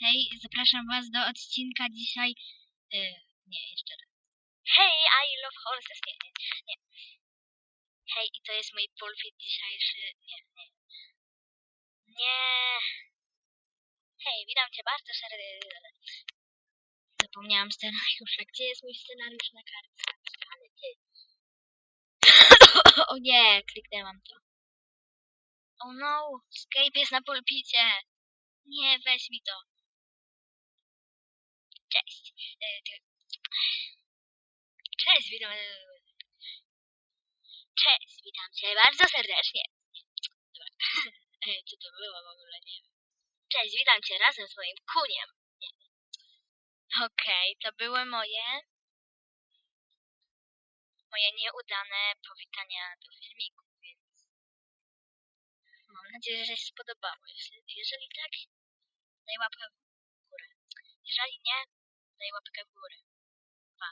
Hej, zapraszam Was do odcinka dzisiaj. E, nie, jeszcze raz. Hej, I love horses. Nie, nie, nie. Hej, i to jest mój pulpit dzisiejszy. Nie, nie. Nie. Hej, witam cię bardzo serdecznie. Zapomniałam scenariusza. Gdzie jest mój scenariusz na kartce? Ale ty. o nie, kliknęłam to. Oh no, Skype jest na pulpicie. Nie, weź mi to. Cześć. E, Cześć, witam. Cześć, witam cię bardzo serdecznie. Dobra. E, Co to było w ogóle, nie wiem. Cześć, witam cię razem z moim kuniem. Okej, to były moje. Moje nieudane powitania do filmiku, więc mam nadzieję, że się spodobało. Jeżeli tak, daj łapkę w górę. Jeżeli nie, daj łapkę w górę. Pa.